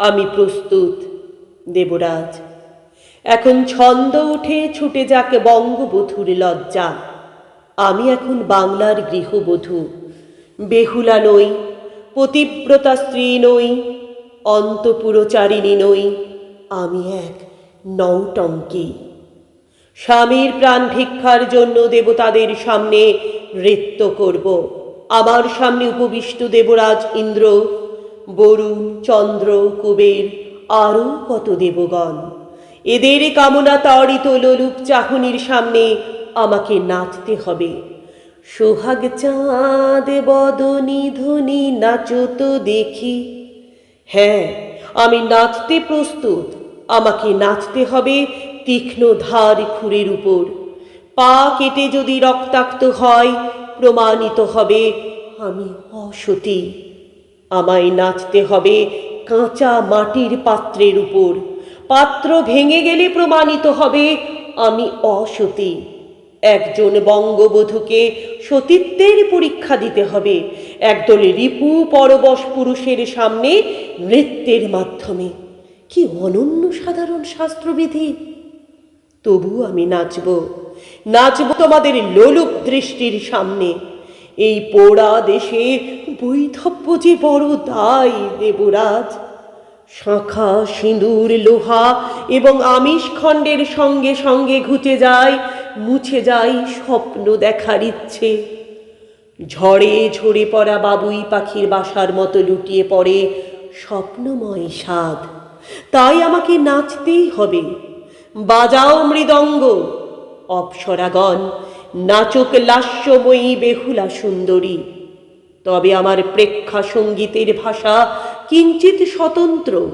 আমি প্রস্তুত, দেবরাজ। এখন ছন্দ উঠে ছুটে যাকে বঙ্গবধূর লজ্জা। আমি এখন বাংলার গৃহবধূ, বেহুলা নই, পতিব্রতা স্ত্রী নই, অন্তপুরচারিণী নই, আমি এক নৌটঙ্কী। স্বামীর প্রাণ ভিক্ষার জন্য দেবতাদের সামনে নৃত্য করব। আমার সামনে উপবিষ্ট দেবরাজ ইন্দ্র বরুণ, চন্দ্র, কুবের, আরও কত দেবগণ। এদের কামনা তাড়িত লোলুপ চাহনির সামনে আমাকে নাচতে হবে। সোহাগ চাঁদ, বদনি ধ্বনি নাচো তো দেখি। হ্যাঁ আমি নাচতে প্রস্তুত। আমাকে নাচতে হবে তীক্ষ্ণ ধার খুরের উপর। পা কেটে যদি রক্তাক্ত হয়, প্রমাণিত হবে আমি অসতী। আমায় নাচতে হবে কাঁচা মাটির পাত্রের উপর। পাত্র ভেঙে গেলে প্রমাণিত হবে আমি অসতী। একজন বঙ্গবধূকে সতীত্বের পরীক্ষা দিতে হবে। একদল রিপু পরবশ পুরুষের সামনে নৃত্যের মাধ্যমে। কি অনন্য সাধারণ শাস্ত্রবিধি। তবু আমি নাচব। নাচব তোমাদের লোলুপ দৃষ্টির সামনে। এই পোড়া দেশে বৈধব্য যে বড় দায় দেবরাজ। শাঁখা, সিঁদুর, লোহা এবং আমিষ খণ্ডের সঙ্গে সঙ্গে ঘুচে যায়, মুছে যায় স্বপ্ন দেখার ইচ্ছে। ঝড়ে ঝরে পড়া বাবুই পাখির বাসার মতো লুটিয়ে পড়ে স্বপ্নময় স্বাদ। তাই আমাকে নাচতেই হবে। বাজাও মৃদঙ্গ, অপ্সরাগণ নাচক লাস্যময়ী বেহুলা সুন্দরী। তবে আমার প্রেক্ষা সঙ্গীতের ভাষা কিঞ্চিত স্বতন্ত্র।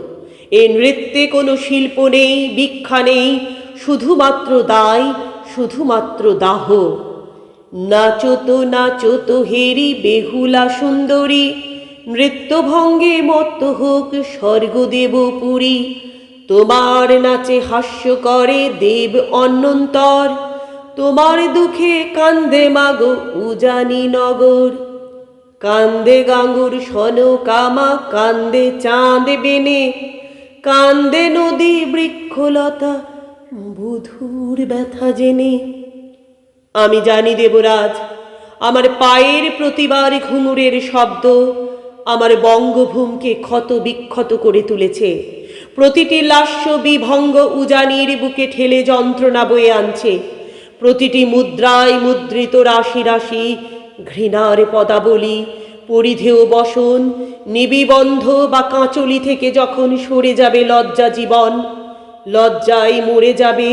এ নৃত্যে কোনো শিল্প নেই, ভিক্ষা নেই, শুধুমাত্র দায়, শুধুমাত্র দাহ। নাচত নাচত হেরি বেহুলা সুন্দরী, নৃত্যভঙ্গে মত্ত হোক স্বর্গদেব পুরী। তোমার নাচে হাস্য করে দেব অন্যন্তর তোমার দুঃখে কান্দে মাগো উজানি নগর। কান্দে গাঙ্গুর সন কামা, কান্দে চাঁদ বেনে। কান্দে নদী বৃক্ষলতা বধুর ব্যথা জেনে। আমি জানি দেবরাজ, আমার পায়ের প্রতিবার ঘুঙুরের শব্দ আমার বঙ্গভূমকে ক্ষত বিক্ষত করে তুলেছে। প্রতিটি লাস্য বিভঙ্গ উজানির বুকে ঠেলে যন্ত্রণা বয়ে আনছে। প্রতিটি মুদ্রায় মুদ্রিত রাশি রাশি ঘৃণার পদাবলী, পরিধেয় বসন, নিবিবন্ধ বা কাঁচলি থেকে যখন সরে যাবে লজ্জা জীবন, লজ্জায় মরে যাবে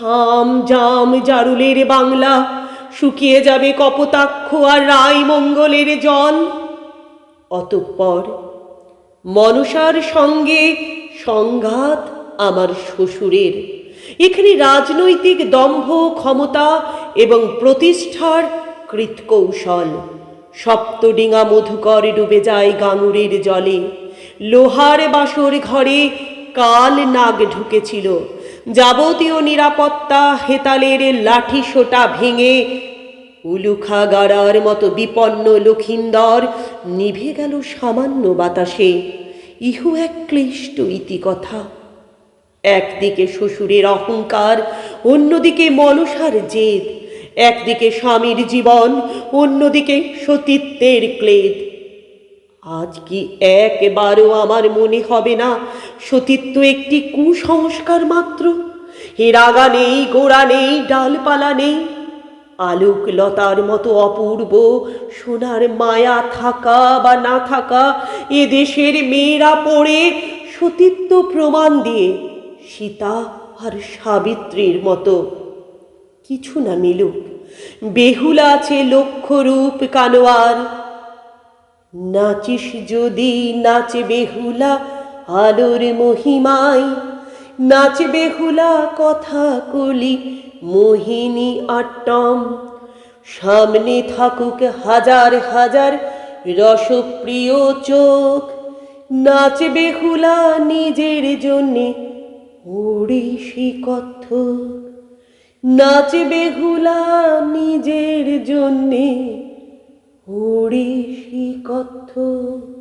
হাম জাম জারুলের বাংলা, শুকিয়ে যাবে কপোতাক্ষ আর রায় মঙ্গলের জল অতঃপর মনসার সঙ্গে সংঘাত আমার শ্বশুরের। এখানে রাজনৈতিক দম্ভ, ক্ষমতা এবং প্রতিষ্ঠার কৃতকৌশল। সপ্তডিঙা মধুকর ডুবে যায় গাঙুরের জলে। লোহার বাসর ঘরে কাল নাগ ঢুকেছিল। যাবতীয় নিরাপত্তা হেতালের লাঠি সোটা ভেঙে উলুখা গাড়ার মতো বিপন্ন লক্ষিন্দর নিভে গেল সামান্য বাতাসে। ইহু এক ক্লিষ্ট ইতিকথা। একদিকে শ্বশুরের অহংকার, অন্যদিকে মনসার জেদ। একদিকে স্বামীর জীবন, অন্যদিকে সতীত্বের ক্লেদ। আজ কি একবারও আমার মনে হবে না, সতীত্ব একটি কুসংস্কার মাত্র? হেরাগা নেই, গোড়া নেই, ডালপালা নেই। আলোক লতার মতো অপূর্ব, সোনার মায়া থাকা বা না থাকা, এ দেশের মেয়েরা পড়ে সতীত্ব প্রমাণ দিয়ে। সীতা আর সাবিত্রীর মতো। কিছু না মিলুক, বেহুলা আছে লক্ষ রূপ কানোয়ার। নাচিস যদি নাচে বেহুলা আলোর মহিমায়, নাচ বেহুলা কথা কলি মোহিনী আট্টম। সামনে থাকুক হাজার হাজার রসপ্রিয় চোখ, নাচ বেহুলা নিজের জন্যে ওড়িশি কথ্য নাচবে বেহুলা নিজের জন্যে ওড়িশি কত্থক